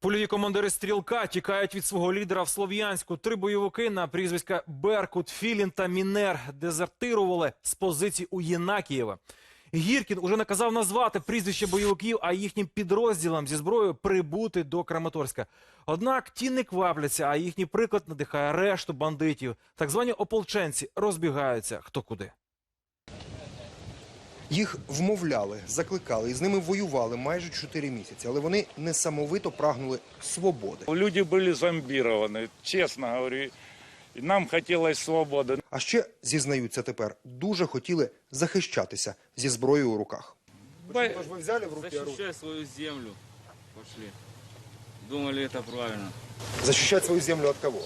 Польові командири стрілка тікають від свого лідера в Слов'янську. Три бойовики на прізвиська Беркут, Філін та Мінер дезертирували з позицій у Єнакієва. Гіркін уже наказав назвати прізвище бойовиків, а їхнім підрозділам зі зброєю прибути до Краматорська. Однак ті не квапляться, а їхній приклад надихає решту бандитів. Так звані ополченці розбігаються хто куди. Їх вмовляли, закликали і з ними воювали майже чотири місяці, але вони несамовито прагнули свободи. Люди были зомбированы, честно говорю. И нам хотелось свободы. А ще зізнаються тепер, дуже хотіли захищатися зі зброєю у руках. Бо- ви взяли в Защищай свою землю. Пошли. Думали, это правильно. Захищати свою землю від кого?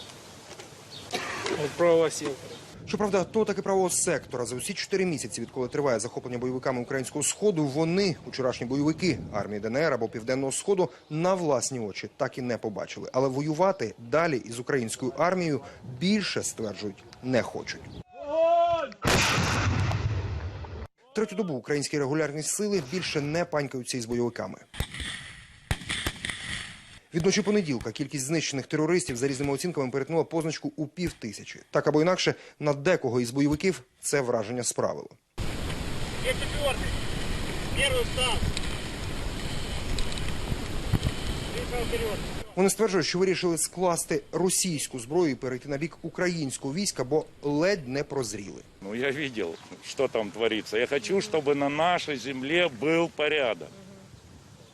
Правого сектора. Щоправда, то таки правого сектора за усі чотири місяці, відколи триває захоплення бойовиками українського сходу, вони, вчорашні бойовики армії ДНР або Південного Сходу, на власні очі так і не побачили. Але воювати далі із українською армією більше стверджують не хочуть. Третю добу українські регулярні сили більше не панькаються із бойовиками. Від ночі понеділка кількість знищених терористів за різними оцінками перетнула позначку у пів тисячі. Так або інакше, на декого із бойовиків це враження справило. Где четвертый? Первый встал. Выехал вперед. Вони стверджують, що вирішили скласти російську зброю і перейти на бік українського війська, бо ледь не прозріли. Ну, я видел, что там творится. Я хочу, чтобы на нашей земле был порядок.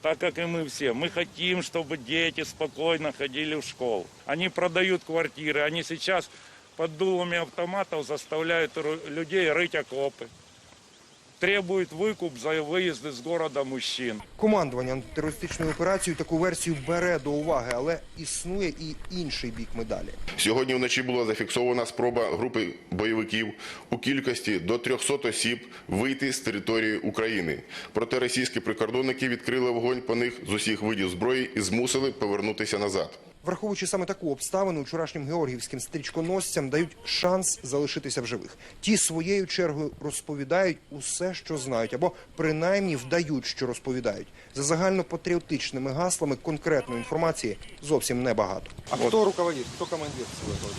Так как и мы все. Мы хотим, чтобы дети спокойно ходили в школу. Они продают квартиры. Они сейчас под дулами автоматов заставляют ру- людей рыть окопы. Требуют выкуп за выезд из города мужчин. Командування антитерористичною операцією таку версію бере до уваги, але існує і інший бік медалі. Сьогодні вночі була зафіксована спроба групи бойовиків у кількості до 300 осіб вийти з території України. Проте російські прикордонники відкрили вогонь по них з усіх видів зброї і змусили повернутися назад. Враховуючи саме таку обставину, вчорашнім георгівським стрічконосцям дають шанс залишитися в живих. Ті своєю чергою розповідають усе, що знають, або принаймні вдають, що розповідають. За загальнопатріотичними гаслами конкретної інформації зовсім небагато. А хто руководить, хто командир цього?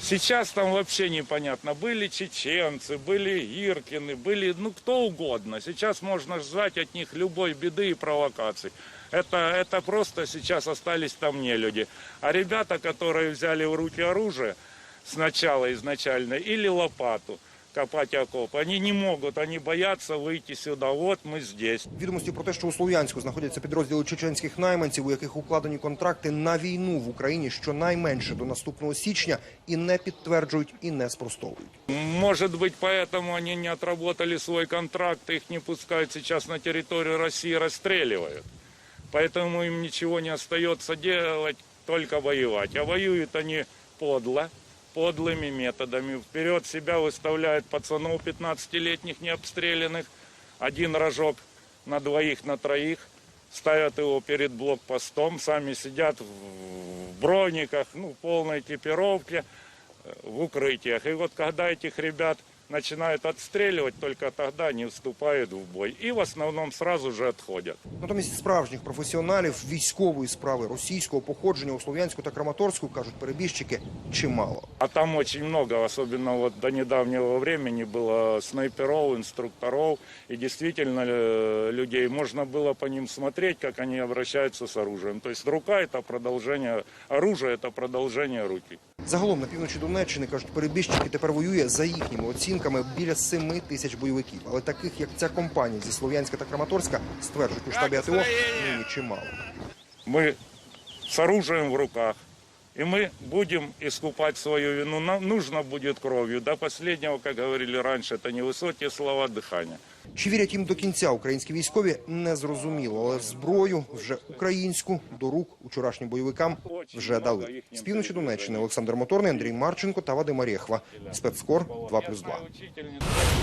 Сейчас там вообще непонятно. Были чеченцы, были Иркины, были ну кто угодно. Сейчас можно ждать от них любой беды и провокаций. Это, это просто сейчас остались там не люди. А ребята, которые взяли в руки оружие сначала изначально или лопату копать окоп, они не могут, они боятся выйти сюда. Вот мы здесь. Відомості про те, що у Слов'янську знаходяться підрозділи чеченських найманців, у яких укладені контракти на війну в Україні щонайменше до наступного січня, і не підтверджують, і не спростовують. Может быть, поэтому они не отработали свой контракт, их не пускают сейчас на территорию России, расстреливают. Поэтому им ничего не остается делать, только воевать. А воюют они подло, Подлыми методами. Вперед себя выставляют пацанов 15-летних необстрелянных. Один рожок на двоих, на троих. Ставят его перед блокпостом, сами сидят в брониках, ну, в полной экипировке в укрытиях. И вот когда этих ребят начинают отстреливать, только тогда они вступают в бой. И в основном сразу же отходят. Натомість справжніх професіоналів військової справи російського походження у Слов'янську та Краматорську кажуть перебіжчики чимало. А там очень много, особенно вот до недавнего времени было снайперов, инструкторов. И действительно э, людей можно было по ним смотреть, как они обращаются с оружием. То есть рука это продолжение, оружие это продолжение руки. Загалом на півночі Донеччини кажуть, перебіжчики тепер воює за їхніми оцінками біля 7 тисяч бойовиків. Але таких, як ця компанія зі Слов'янська та Краматорська, стверджують у штабі АТО, нині чимало. Ми з оружием в руках. И мы будем искупать свою вину. Нам нужно будет кровью. До последнего, как говорили раньше, это не высокие слова дыхания. Чи вірять їм до кінця українські військові, не зрозуміло. Але зброю вже українську до рук учорашнім бойовикам вже дали. З півночі Донеччини Олександр Моторний, Андрій Марченко та Вадим Орєхва. Спецкор 2+,2. Учительница.